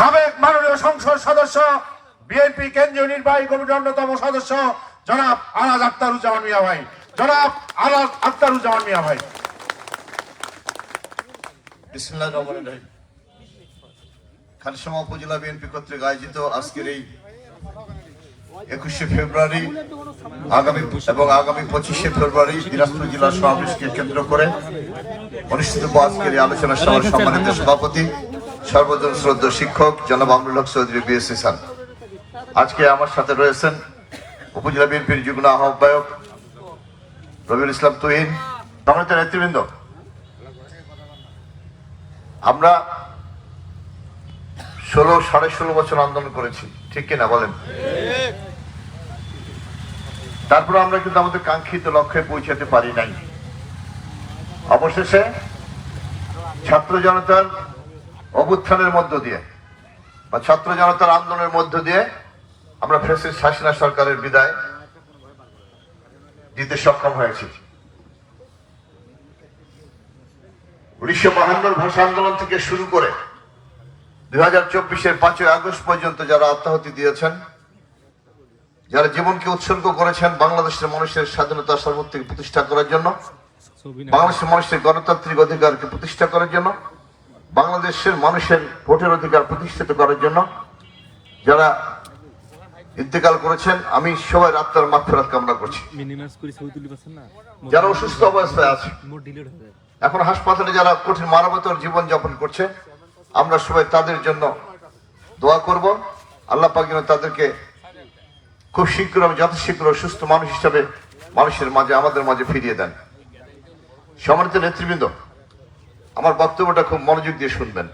সাবেক মাননীয় সংসদ সদস্য, বিএনপি কেন্দ্রীয় নির্বাহী কমিটির অন্যতম সদস্য, জনাব আলাদ আক্তারুজ্জামান মিয়া ভাই। জনাব আলাদ আক্তারুজ্জামান মিয়া ভাই। রহমানির উপজেলা বিএনপি কর্তৃক আয়োজিত আজকের এই একুশে ফেব্রুয়ারি, আগামী এবং আগামী পঁচিশে ফেব্রুয়ারি দিনাজপুর জেলার সমাবেশকে কেন্দ্র করে অনুষ্ঠিত আজকের এই আলোচনা সভার সম্মানিত সভাপতি। সর্বজন শ্রদ্ধ শিক্ষক, জনাব আমরুল হক চৌধুরী বিএসসি স্যার। আজকে আমার সাথে রয়েছেন উপজেলা বিএনপির যুগ্ম আহ্বায়ক রবিউল ইসলাম তুহিন, সম্মানিত নেতৃবৃন্দ। আমরা ষোলো, সাড়ে ষোলো বছর আন্দোলন করেছি, ঠিক কিনা বলেন? তারপরে আমরা কিন্তু আমাদের কাঙ্ক্ষিত লক্ষ্যে পৌঁছাতে পারি নাই। অবশেষে ছাত্র জনতার অভ্যুত্থানের মধ্য দিয়ে বা ছাত্র জনতার আন্দোলনের মধ্য দিয়ে আমরা ফেসিস হাসিনা সরকারের বিদায় দিতে সক্ষম হয়েছি। উনিশশো বাহান্নর ভাষা আন্দোলন থেকে শুরু করে দুই হাজার চব্বিশের পাঁচই আগস্ট পর্যন্ত যারা আত্মাহতি দিয়েছেন, যারা জীবনকে উৎসর্গ করেছেন বাংলাদেশের মানুষের স্বাধীনতা সার্বত্রিক প্রতিষ্ঠা করার জন্য, বাংলাদেশের মানুষের গণতান্ত্রিক অধিকারকে প্রতিষ্ঠা করার জন্য বাংলাদেশের মানুষের ভোটের অধিকার প্রতিষ্ঠিত করার জন্য যারা ইন্তেকাল করেছেন আমি সবাই আত্মার মাফেরাত কামনা করছি। যারা অসুস্থ অবস্থায় আছে এখন হাসপাতালে যারা কঠিন মানবতর জীবন যাপন করছে আমরা সবাই তাদের জন্য দোয়া করব। আল্লাহ পাক যেন তাদেরকে খুব শীঘ্র এবং যথাশীঘ্র সুস্থ মানুষ হিসাবে মানুষের মাঝে আমাদের মাঝে ফিরিয়ে দেন। সম্মানিত নেতৃবৃন্দ আমার বক্তব্যটা খুব মনোযোগ দিয়ে শুনবেন।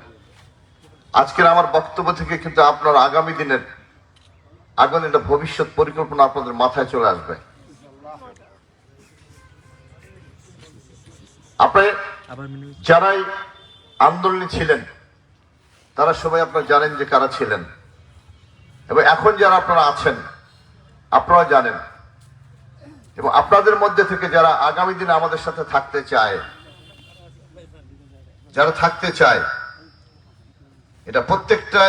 আজকের আমার বক্তব্য থেকে কিন্তু আপনার আগামী দিনের আগামী একটা ভবিষ্যৎ পরিকল্পনা আপনাদের মাথায় চলে আসবে। আপনি যারাই আন্দোলনে ছিলেন তারা সবাই আপনারা জানেন যে কারা ছিলেন। এবং এখন যারা আপনারা আছেন আপনারা জানেন। এবং আপনাদের মধ্যে থেকে যারা আগামী দিনে আমাদের সাথে থাকতে চায় যারা থাকতে চায়, এটা প্রত্যেকটা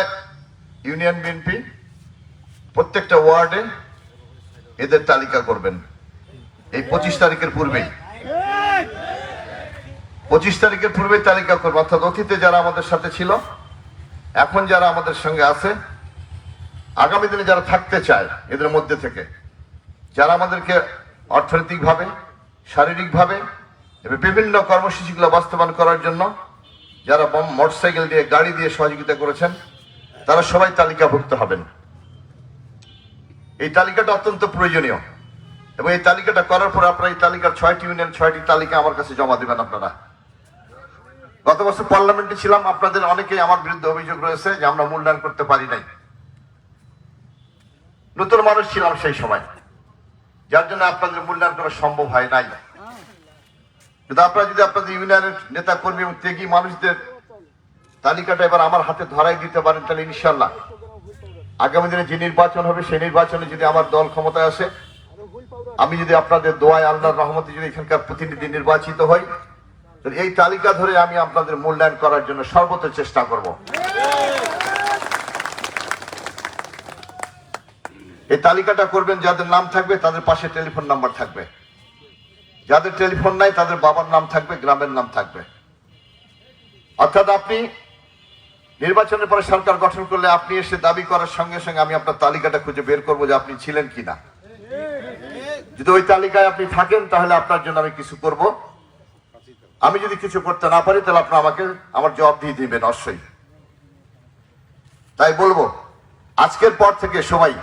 ইউনিয়ন বিএনপি প্রত্যেকটা ওয়ার্ডে এদের তালিকা করবেন। এই পঁচিশ তারিখের পূর্বেই। পঁচিশ তারিখের পূর্বে তালিকা করব অর্থাৎ অতীতে যারা আমাদের সাথে ছিল, এখন যারা আমাদের সঙ্গে আছে, আগামী দিনে যারা থাকতে চায় এদের মধ্যে থেকে, যারা আমাদেরকে অর্থনৈতিকভাবে, শারীরিকভাবে বিভিন্ন কর্মসূচিগুলো বাস্তবায়ন করার জন্য যারা মোটরসাইকেল দিয়ে, গাড়ি দিয়ে সহযোগিতা করেছেন, তারা সবাই তালিকাভুক্ত হবেন। এই তালিকাটা অত্যন্ত প্রয়োজনীয়। এবং এই তালিকাটা করার পর আপনারা এই তালিকার ছয়টি ইউনিয়ন, ছয়টি তালিকা আমার কাছে জমা দেবেন আপনারা। গত বছর পার্লামেন্টে ছিলাম, আপনাদের অনেকেই আমার বিরুদ্ধে অভিযোগ রয়েছে যে আমরা মূল্যায়ন করতে পারি নাই। নতুন মানুষ ছিলাম সেই সময়, যার জন্য আপনাদের মূল্যায়ন করা সম্ভব হয় নাই। কিন্তু আপনারা যদি আপনাদের ইউনিয়নের নেতা কর্মী এবং ত্যাগী মানুষদের তালিকাটা এবার আমার হাতে ধরাই দিতে পারেন, তাহলে ইনশাল্লাহ আগামী দিনে যে নির্বাচন হবে, সেই নির্বাচনে যদি আমার দল ক্ষমতায় আসে, আমি যদি আপনাদের দোয়ায় আল্লাহ রহমতে যদি এখানকার প্রতিনিধি নির্বাচিত হই এই তালিকা ধরে আমি আপনাদের মূল্যায়ন করার জন্য সর্বোচ্চ চেষ্টা করব। এই তালিকাটা করবেন, যাদের নাম থাকবে, তাদের পাশে টেলিফোন নাম্বার থাকবে। যাদের টেলিফোন নাই, তাদের বাবার নাম থাকবে, গ্রামের নাম থাকবে। অর্থাৎ আপনি নির্বাচনের পরে সরকার গঠন করলে আপনি এসে দাবি করার সঙ্গে সঙ্গে আমি আপনার তালিকাটা খুঁজে বের করব যে আপনি ছিলেন কিনা। যদি ওই তালিকায় আপনি থাকেন, তাহলে আপনার জন্য আমি কিছু করব। আমি যদি কিছু করতে না পারি, তাহলে আপনি আমাকে আমার জবাব দিয়ে দিবেন, অবশ্যই। তাই বলব, আজকের পর থেকে সবাই,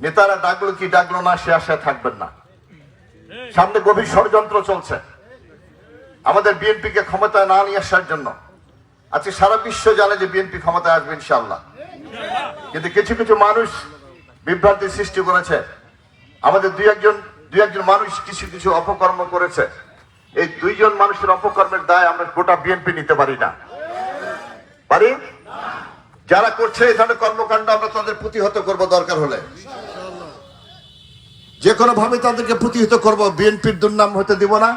নেতারা ডাকলো কি ডাকলো না, সে আশায় থাকবেন না। সামনে গভীর ষড়যন্ত্র চলছে। আমাদের বিএনপিকে ক্ষমতায় না নিয়ে আসার জন্য। আজকে সারা বিশ্ব জানে যে বিএনপি ক্ষমতায় আসবে ইনশাল্লাহ কিন্তু কিছু কিছু মানুষ বিভ্রান্তি সৃষ্টি করেছে। আমাদের দুই একজন দুই একজন মানুষ কিছু কিছু অপকর্ম করেছে। এই দুইজন মানুষের অপকর্মের দায় আমরা গোটা বিএনপি নিতে পারি না। পারি? যারা করছে এই ধরনের কর্মকাণ্ড আমরা তাদের প্রতিহত করব দরকার হলে। যে কোনো ভাবে তাদেরকে প্রতিহিত করব। বিএনপির দুর্নাম হতে দিব না।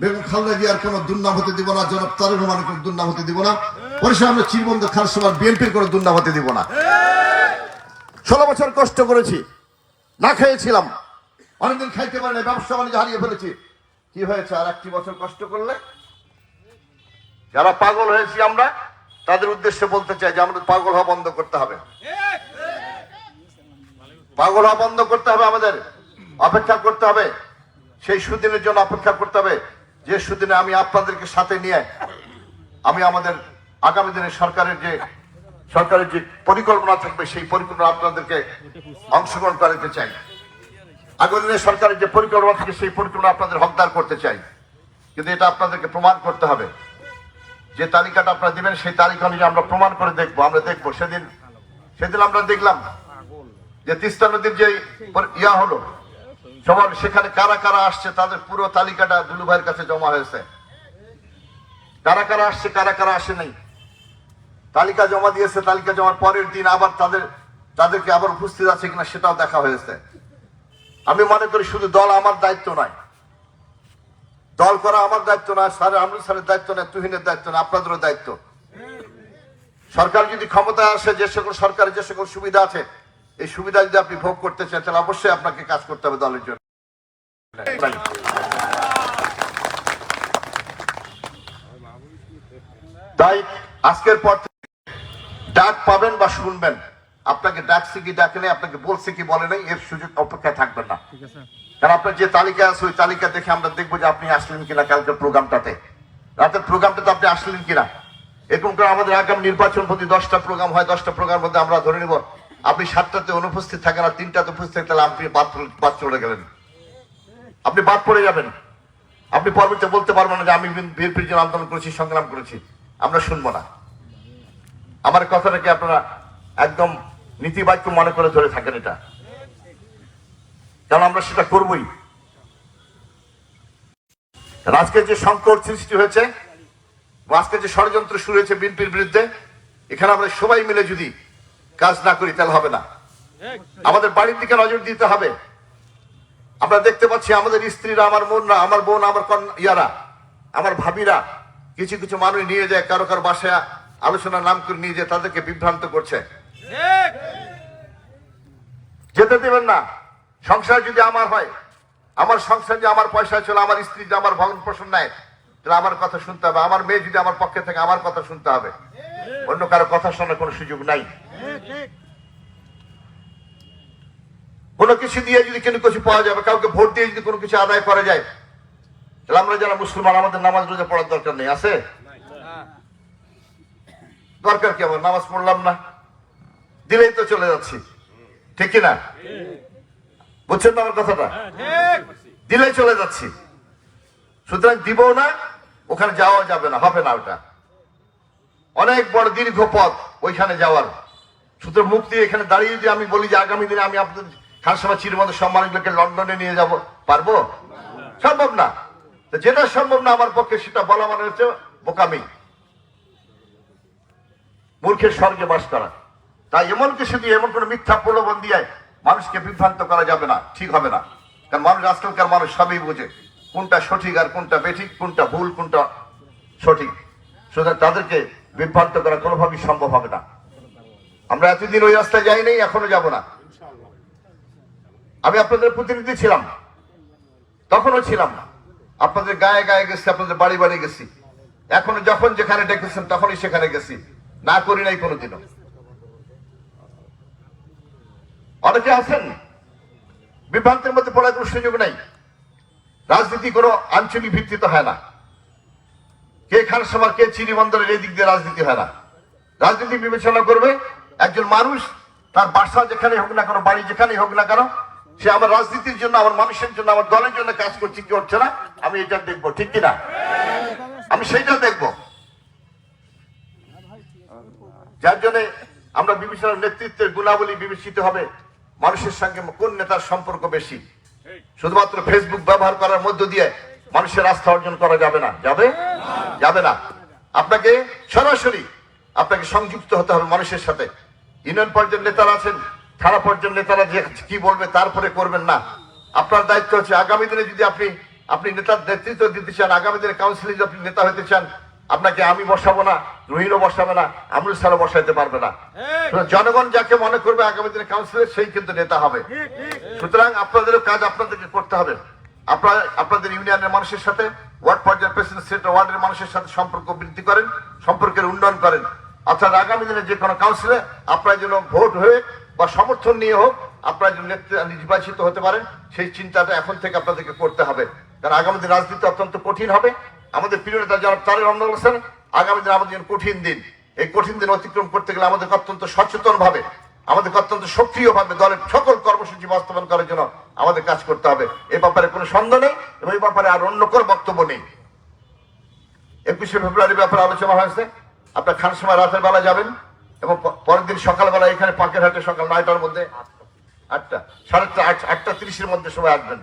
বেগম খালেদা জিয়ার কোনো দুর্নাম হতে দিব না। জনাব তারেক রহমানের কোনো দুর্নাম হতে দিব না। পরিশেষে আমরা চিরবন্ধ খান সভার বিএনপির কোনো দুর্নাম হতে দিব না। ষোলো বছর কষ্ট করেছি। না খেয়েছিলাম। অনেকদিন খাইতে পারি না ব্যবসা বাণিজ্য হারিয়ে ফেলেছি। কি হয়েছে? আর একটি বছর কষ্ট করলে? যারা পাগল হয়েছি আমরা, তাদের উদ্দেশ্যে বলতে চাই যে আমাদের পাগল হওয়া বন্ধ করতে হবে। পাগল হওয়া বন্ধ করতে হবে আমাদের। অপেক্ষা করতে হবে। সেই সুদিনের জন্য অপেক্ষা করতে হবে। যে সুদিনে আমি আপনাদেরকে সাথে নিয়ে আমি আমাদের আগামী দিনে সরকারের যে সরকারের যে পরিকল্পনা থাকবে, সেই পরিকল্পনা আপনাদেরকে অংশগ্রহণ করাতে চাই। আগামী দিনে সরকারের যে পরিকল্পনা থাকে, সেই পরিকল্পনা আপনাদের হকদার করতে চাই। কিন্তু এটা আপনাদেরকে প্রমাণ করতে হবে। যে তালিকাটা আপনারা দিবেন, সেই তালিকা অনুযায়ী আমরা প্রমাণ করে দেখব, আমরা দেখব। সেদিন সেদিন আমরা দেখলাম যে তিস্তা নদীর যে ইয়া হলো সবার সেখানে কারা কারা আসছে, তাদের পুরো তালিকাটা দুলু ভাইয়ের কাছে জমা হয়েছে। কারা কারা আসছে, কারা কারা আসে নাই? তালিকা জমা দিয়েছে, তালিকা জমার পরের দিন আবার তাদের, তাদেরকে আবার উপস্থিত আছে কিনা সেটাও দেখা হয়েছে। আমি মনে করি শুধু দল আমার দায়িত্ব নয়। দল করা আমার দায়িত্ব না স্যার আমরুল স্যারের দায়িত্ব না তুহিনের দায়িত্ব না আপনাদেরও দায়িত্ব। সরকার যদি ক্ষমতায় আসে, যে সকল সরকারের যে সকল সুবিধা আছে এই সুবিধা যদি আপনি ভোগ করতে চান তাহলে অবশ্যই আপনাকে কাজ করতে হবে দলের জন্য। তাই আজকের পর থেকে ডাক পাবেন বা শুনবেন। আপনাকে ডাকছে কি ডাকে নেই আপনাকে বলছে কি বলে নাই এর সুযোগ অপেক্ষায় থাকবেন না। কারণ আপনার যে তালিকা আছে ওই তালিকা দেখে আমরা দেখব যে আপনি আসলেন কিনা কালকের প্রোগ্রামটাতে। রাতের প্রোগ্রামটাতে আপনি আসলেন কিনা? এরকম করে আমাদের আগামী নির্বাচন প্রতি দশটা প্রোগ্রাম হয় দশটা প্রোগ্রাম মধ্যে আমরা ধরে নিব আপনি সাতটাতে অনুপস্থিত থাকেন আর তিনটাতে উপস্থিত তাহলে আপনি বাদ চলে গেলেন। আপনি বাদ পড়ে যাবেন। আপনি পরবর্তীতে বলতে পারবেন না যে আমি বিএনপির জন্য আন্দোলন করেছি, সংগ্রাম করেছি। আমরা শুনব না। আমার কথাটাকে আপনারা একদম নীতিবাক্য মনে করে ধরে থাকেন এটা? কারণ আমরা সেটা করবই। আজকে যে সংকট সৃষ্টি হয়েছে, আজকে যে ষড়যন্ত্র শুরু হয়েছে বিএনপির বিরুদ্ধে, এখানে আমরা সবাই মিলে যদি কাজ না করি, তাহলে হবে না। আমাদের বাড়ির দিকে নজর দিতে হবে। আমরা দেখতে পাচ্ছি আমাদের স্ত্রীরা, আমার বোনরা, আমার বোন, আমার ইয়ারা, আমার ভাবিরা, কিছু কিছু মানুষ নিয়ে যায়, কারও কারও বাসায় আলোচনার নাম করে নিয়ে যায়, তাদেরকে বিভ্রান্ত করছে। যেতে দেবেন না। সংসার যদি আমার হয়, আমার সংসার যে আমার পয়সা চলে আমার স্ত্রী যে আমার ভবন পোষণ নেয়, তাহলে আমার কথা শুনতে হবে। আমার মেয়ে যদি আমার পক্ষে থাকে, আমার কথা শুনতে হবে। অন্য কারও কথা শোনার কোনো সুযোগ নাই। কোনো কিছু দিয়ে যদি কোনো কিছু পাওয়া যাবে কাউকে ভোট দিয়ে যদি কোনো কিছু আদায় করা যায়, তাহলে আমরা যারা মুসলমান, আমাদের নামাজ রোজা পড়ার দরকার নেই, আছে? দরকার কি আমার? নামাজ পড়লাম না। দিলেই তো চলে যাচ্ছি। ঠিক না বুঝছেন আমার কথাটা? দিলেই চলে যাচ্ছি। সুতরাং দিব না, ওখানে যাওয়া যাবে না, হবে না ওটা। অনেক বড় দীর্ঘ পথ ওইখানে যাওয়ার। সুতরাং মুক্তি এখানে দাঁড়িয়ে যদি আমি বলি যে আগামী দিনে আমি আপনাদের খানসামা চিরমতো সম্মানগুলোকে লন্ডনে নিয়ে যাব, পারব? সম্ভব না। যেটা সম্ভব না আমার পক্ষে সেটা বলা মানে হচ্ছে বোকামি। মূর্খের স্বর্গে বাস করা। তাই এমন কিছু দিয়ে, এমন কোনো মিথ্যা প্রলোভন দিয়ে মানুষকে বিভ্রান্ত করা যাবে না, ঠিক হবে না। কারণ মানুষ আজকালকার মানুষ সবই বুঝে কোনটা সঠিক আর কোনটা বেঠিক, কোনটা ভুল, কোনটা সঠিক। সুতরাং তাদেরকে বিভ্রান্ত করা কোনোভাবেই সম্ভব হবে না। আমরা এতদিন ওই রাস্তায় যাই নাই এখনও যাব না। আমি আপনাদের প্রতিনিধি ছিলাম। তখনও ছিলাম না। আপনাদের গায়ে গায়ে গেছি, আপনাদের বাড়ি বাড়ি গেছি। এখনও যখন যেখানে ডেকেছেন, তখনই সেখানে গেছি। না করি নাই কোনোদিনও। অনেকে আছেন, বিভ্রান্তের মধ্যে পড়ার কোনো সুযোগ নাই। রাজনীতি কোনো আঞ্চলিক ভিত্তিতে হয় না। কে খান সবার কে চিনি বন্দরের এই দিক দিয়ে রাজনীতি হয় না। রাজনীতি বিবেচনা করবে একজন মানুষ তার বাসা যেখানে হোক না কেন বাড়ি যেখানে হোক না কেন সে আমার রাজনীতির জন্য আমার মানুষের জন্য আমার দলের জন্য কাজ করছে কি করছে না আমি এটা দেখব ঠিক কিনা আমি সেইটা দেখব। যার জন্য আমরা বিবেচনা নেতৃত্বের গুণাবলী বিবেচিত হবে মানুষের সঙ্গে কোন নেতার সম্পর্ক বেশি? শুধুমাত্র ফেসবুক ব্যবহার করার মধ্য দিয়ে মানুষের আস্থা অর্জন করা যাবে না যাবে? যাবে না। আপনাকে সরাসরি আপনাকে সংযুক্ত হতে হবে মানুষের সাথে। ইউনিয়ন পর্যায়ের নেতারা আছেন থানা পর্যায়ের নেতারা যে কি বলবে তারপরে করবেন না। আপনার দায়িত্ব হচ্ছে আগামী দিনে যদি আপনি আপনি নেতার নেতৃত্ব দিতে চান আগামী দিনে কাউন্সিলে যদি আপনি নেতা হতে চান আপনাকে আমি বসাবো না রোহিণও বসাবে না আমরুল স্যারও বসাইতে পারবে না। জনগণ যাকে মনে করবে আগামী দিনে কাউন্সিলে সেই কিন্তু নেতা হবে। সুতরাং আপনাদেরও কাজ আপনাদেরকে করতে হবে। আপনারা, আপনাদের ইউনিয়নের মানুষের সাথে ওয়ার্ড পর্যায়ের প্রেসিডেন্ট সেক্রেটারি ওয়ার্ডের মানুষের সাথে সম্পর্ক বৃদ্ধি করেন, সম্পর্কের উন্নয়ন করেন। অর্থাৎ আগামী দিনে যে কোনো কাউন্সিলে আপনার জন্য ভোট হয়ে বা সমর্থন নিয়ে হোক, আপনার জন্য নির্বাচিত হতে পারেন, সেই চিন্তাটা এখন থেকে আপনাদেরকে করতে হবে। কারণ আগামী দিন রাজনীতি অত্যন্ত কঠিন হবে। আমাদের প্রিয় নেতা যারা তারের হোসেন আগামী দিন আমাদের কঠিন দিন। এই কঠিন দিন অতিক্রম করতে গেলে আমাদের অত্যন্ত সচেতন ভাবে আমাদের অত্যন্ত সক্রিয় ভাবে দলের সকল কর্মসূচি বাস্তবায়ন করার জন্য আমাদের কাজ করতে হবে। এ ব্যাপারে কোনো সন্দেহ নেই এবং এই ব্যাপারে আর অন্য কোনো বক্তব্য নেই। একুশে ফেব্রুয়ারি ব্যাপারে আলোচনা হয়েছে। আপনার খান সময় রাতের বেলা যাবেন এবং পরের দিন সকালবেলা এখানে পাকের হাটে সকাল নয়টার মধ্যে আটটা, সাড়ে আটটা আটটা তিরিশের মধ্যে সময় আসবেন।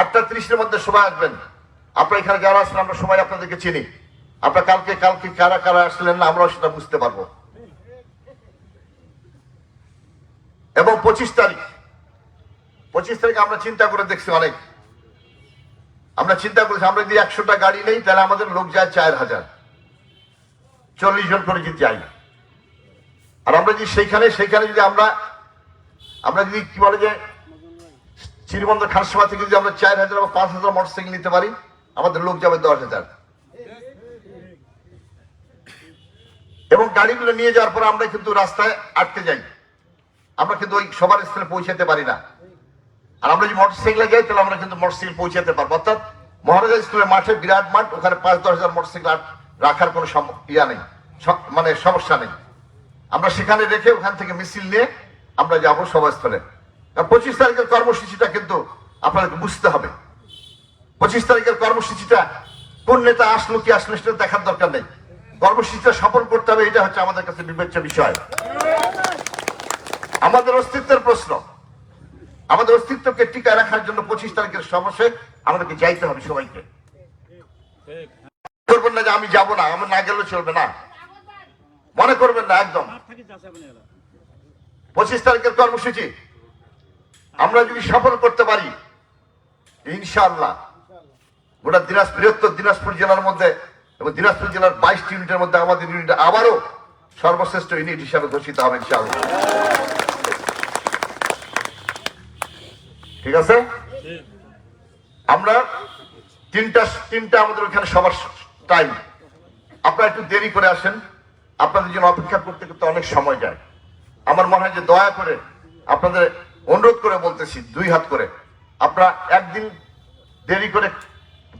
আটটা তিরিশের মধ্যে সময় আসবেন। আপনার এখানে যারা আসছেন আমরা সময় আপনাদেরকে চিনি। আপনার কালকে কালকে কারা কারা আসলেন না, আমরাও সেটা বুঝতে পারব। এবং পঁচিশ তারিখ। পঁচিশ তারিখ আমরা চিন্তা করে দেখছি অনেক আমরা চিন্তা করেছি, আমরা যদি একশোটা গাড়ি নেই, তাহলে আমাদের লোক যায় চার হাজার। চল্লিশ জন করে যদি যাই আর আমরা যদি সেইখানে সেইখানে যদি আমরা আমরা যদি কি বলে যে শ্রীমন্ত খানসভা থেকে যদি আমরা চার হাজার বা পাঁচ হাজার মোটরসাইকেল নিতে পারি, আমাদের লোক যাবে দশ হাজার। এবং গাড়িগুলো নিয়ে যাওয়ার পর আমরা কিন্তু রাস্তায় আটকে যাই। আমরা কিন্তু ওই সবার স্থানে পৌঁছাতে পারি না। আর আমরা যদি মোটরসাইকেলে যাই, তাহলে আমরা কিন্তু মোটরসাইকেল পৌঁছাতে পারব। অর্থাৎ মহারাজা স্কুলের মাঠে বিরাট মাঠ, ওখানে পাঁচ দশ হাজার মোটরসাইকেল রাখার কোনো ইয়া নেই মানে সমস্যা নেই। আমরা সেখানে রেখে ওখান থেকে মিছিল নিয়ে আমরা যাব সভাস্থলে। পঁচিশ তারিখের কর্মসূচিটা কিন্তু আপনাদেরকে বুঝতে হবে। পঁচিশ তারিখের কর্মসূচিটা কোন নেতা আসলো, কি আসলো, সেটা দেখার দরকার নেই। কর্মসূচিটা সফল করতে হবে, এটা হচ্ছে আমাদের কাছে বিবেচ্য বিষয়। আমাদের অস্তিত্বের প্রশ্ন। আমাদের অস্তিত্বকে টিকায় রাখার জন্য পঁচিশ তারিখের সমস্যায় আমাদেরকে যাইতে হবে সবাইকে। করবেন না যে আমি যাব না, আমার না গেলেও চলবে না। মনে করবেন না, একদম। পঁচিশ তারিখের কর্মসূচি। আমরা যদি সফল করতে পারি, ইনশাআল্লাহ। গোটা দিনাজপুর, বৃহত্তর দিনাজপুর জেলার মধ্যে এবং দিনাজপুর জেলার বাইশটি ইউনিটের মধ্যে আমাদের ইউনিট আবারও সর্বশ্রেষ্ঠ ইউনিট হিসাবে ঘোষিত হবে, ইনশাআল্লাহ। ঠিক আছে? আমরা তিনটা তিনটা আমাদের ওখানে সবার টাইম আপনারা একটু দেরি করে আসেন। আপনাদের জন্য অপেক্ষা করতে করতে অনেক সময় যায়। আমার মনে হয় যে দয়া করে আপনাদের অনুরোধ করে বলতেছি, দুই হাত করে। আপনারা একদিন দেরি করে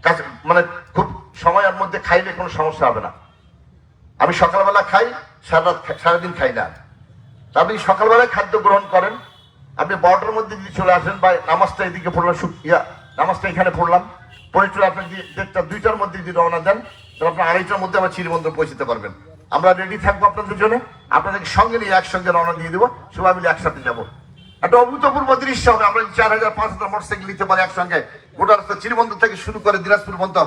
কাছে মানে খুব সময়ের মধ্যে খাইলে কোনো সমস্যা হবে না। আমি সকালবেলা খাই, সারা রাত সারাদিন খাই না। আপনি সকালবেলায় খাদ্য গ্রহণ করেন আপনি বারোটার মধ্যে যদি চলে আসেন বা নামাজটা এদিকে পড়লাম ইয়া, নামাজটা এখানে পড়লাম। পরে চলে আপনি দেড়টা, দুইটার মধ্যে যদি রওনা দেন, তাহলে আপনি আড়াইটার মধ্যে আবার চিরিমন্দির পৌঁছতে পারবেন। আমরা রেডি থাকব আপনাদের জন্য। আপনাদেরকে সঙ্গে নিয়ে একসঙ্গে রওনা দিয়ে দেবো। সবাই মিলে একসাথে যাব। একটা অভূতপূর্ব দৃশ্য হবে। আমরা চার হাজার, পাঁচ হাজার মোটরসাইকেল নিতে পারি একসঙ্গে, গোটা রাস্তা চিরিবন্দর থেকে শুরু করে দিনাজপুর পর্যন্ত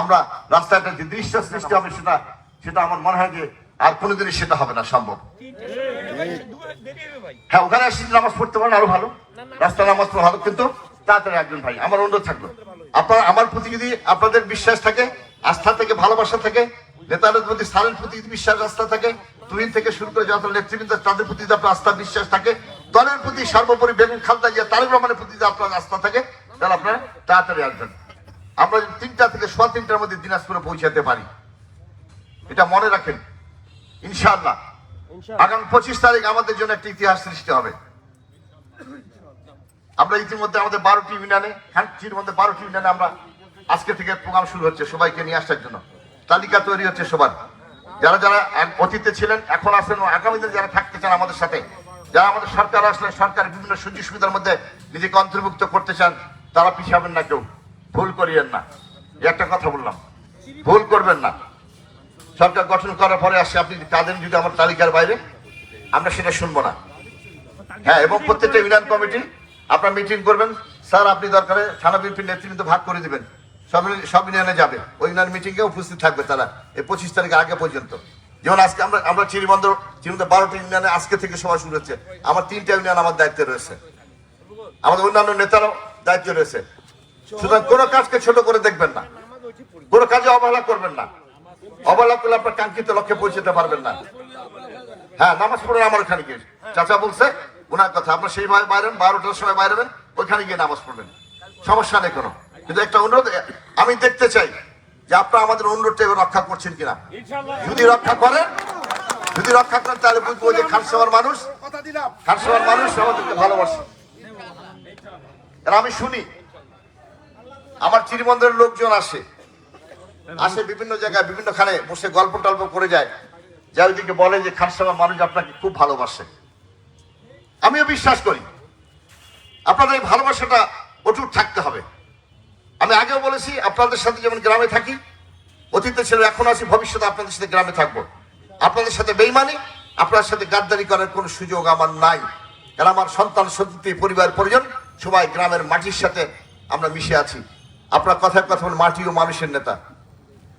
আমরা রাস্তাটা যে দৃশ্য সৃষ্টি হবে সেটা সেটা আমার মনে হয় যে আর কোনোদিনই সেটা হবে না, সম্ভব। হ্যাঁ ওখানে আসি নামাজ পড়তে পারেন, আরও ভালো। রাস্তা নামাজ পড়া ভালো, কিন্তু তাড়াতাড়ি একজন ভাই, আমার অনুরোধ থাকল। আপনার, আমার প্রতি যদি আপনাদের বিশ্বাস থাকে, আস্থা থেকে, ভালোবাসা থাকে, নেতাদের প্রতি স্থানের প্রতি যদি বিশ্বাস, আস্থা থাকে, তুহিন থেকে শুরু করে যত নেতৃবৃন্দ, তাদের প্রতি আপনার আস্থা, বিশ্বাস থাকে, দলের প্রতি সর্বোপরি বেগুন খালদা জিয়া, তারেক রহমানের প্রতি আপনার আস্থা থাকে, তাহলে আপনারা তাড়াতাড়ি আসবেন। আমরা তিনটা থেকে সোয়া তিনটার মধ্যে দিনাজপুরে পৌঁছাতে পারি। এটা মনে রাখেন, ইনশাআল্লাহ। আগামী পঁচিশ তারিখ আমাদের জন্য একটা ইতিহাস সৃষ্টি হবে। আমরা ইতিমধ্যে আমাদের বারোটি ইউনিয়নে হ্যান্ডচির মধ্যে বারোটি ইউনিয়নে আমরা আজকে থেকে প্রোগ্রাম শুরু হচ্ছে সবাইকে নিয়ে আসার জন্য। তালিকা তৈরি হচ্ছে সবার। যারা যারা অতীতে ছিলেন, এখন আছেন ও আগামী দিনে যারা থাকতে চান আমাদের সাথে, যারা আমাদের সরকার আসলে সরকারের বিভিন্ন সুযোগ সুবিধার মধ্যে নিজেকে অন্তর্ভুক্ত করতে চান, তারা পিছাবেন না কেউ। ভুল করিয়েন না। একটা কথা বললাম। ভুল করবেন না। সরকার গঠন করার পরে আসে, আপনি কাঁদেন যদি আমার তালিকার বাইরে, আমরা সেটা শুনব না। হ্যাঁ এবং প্রত্যেকটা ইউনিয়ন কমিটি, আপনার মিটিং করবেন। স্যার, আপনি দরকারে থানা বিএনপির নেতৃত্ব ভাগ করে দিবেন। সব সব ইউনিয়নে যাবে। ওই ইউনিয়ন মিটিংয়ে উপস্থিত থাকবে তারা, এই পঁচিশ তারিখ আগে পর্যন্ত। যেমন আজকে আমরা আমরা চিরিবন্দর চিরিবন্দর বারোটা ইউনিয়নে আজকে থেকে সভা শুরু হচ্ছে। আমার তিনটা ইউনিয়ন আমার দায়িত্বে রয়েছে। আমাদের অন্যান্য নেতারও দায়িত্ব রয়েছে। সুতরাং কোনো কাজকে ছোট করে দেখবেন না। কোনো কাজে অবহেলা করবেন না। অবহেলা করলে আপনার কাঙ্ক্ষিত লক্ষ্যে পৌঁছতে পারবেন না। হ্যাঁ নামাজ পড়েন, আমার ওখানে গিয়ে। চাচা বলছে ওনার কথা, আপনার সেইভাবে বাইরেন, বারোটার সময় বাইরেবেন, ওইখানে গিয়ে নামাজ পড়বেন। সমস্যা নেই কোনো। কিন্তু একটা অনুরোধ, আমি দেখতে চাই যে আপনারা আমাদের অনুরোধটা রক্ষা করছেন কিনা। যদি রক্ষা করেন, যদি রক্ষা করেন, তাহলে বুঝব যে খানসভার মানুষ খানসভার মানুষ আমাদেরকে ভালোবাসে। আর আমি শুনি, আমার চিরিমন্দিরের লোকজন আসে। আসে বিভিন্ন জায়গায় বিভিন্ন খানে বসে গল্প টল্প করে যায়। যা ওইদিকে বলে যে খানসভার মানুষ আপনাকে খুব ভালোবাসে। আমিও বিশ্বাস করি। আপনাদের এই ভালোবাসাটা অটুট থাকতে হবে। আমি আগেও বলেছি, আপনাদের সাথে যেমন গ্রামে থাকি, অতীতে ছিল এখন আছি, ভবিষ্যতে আপনাদের সাথে গ্রামে থাকব। আপনাদের সাথে বেইমানি, আপনার সাথে গাদ্দারি করার কোনো সুযোগ আমার নাই। কারণ আমার সন্তান, সন্ততি, পরিবার, পরিজন সবাই গ্রামের মাটির সাথে আমরা মিশে আছি। আপনার কথার কথা মাটি ও মানুষের নেতা।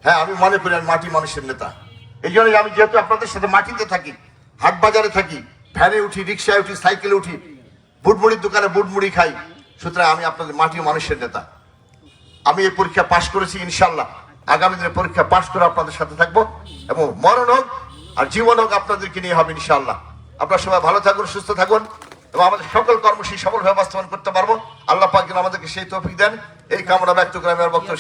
হ্যাঁ আমি মনে করি আমি মাটি মানুষের নেতা। এই জন্য আমি যেহেতু আপনাদের সাথে মাটিতে থাকি, হাট বাজারে থাকি, ভ্যানে উঠি, রিক্সায় উঠি, সাইকেলে উঠি, বুটমুড়ির দোকানে বুটমুড়ি খাই, সুতরাং আমি আপনাদের মাটি মানুষের নেতা। আমি এই পরীক্ষা পাশ করেছি ইনশাল্লাহ আগামী দিনে পরীক্ষা পাশ করে আপনাদের সাথে থাকব এবং মরণ হোক আর জীবন হোক আপনাদেরকে নিয়ে হবে ইনশাল্লাহ আপনারা সবাই ভালো থাকুন, সুস্থ থাকুন এবং আমাদের সকল কর্মসূচি সফলভাবে বাস্তবায়ন করতে পারব। আল্লাহ পাক আমাদেরকে সেই তৌফিক দেন। এই কামনা ব্যক্ত করে আমি আমার বক্তব্য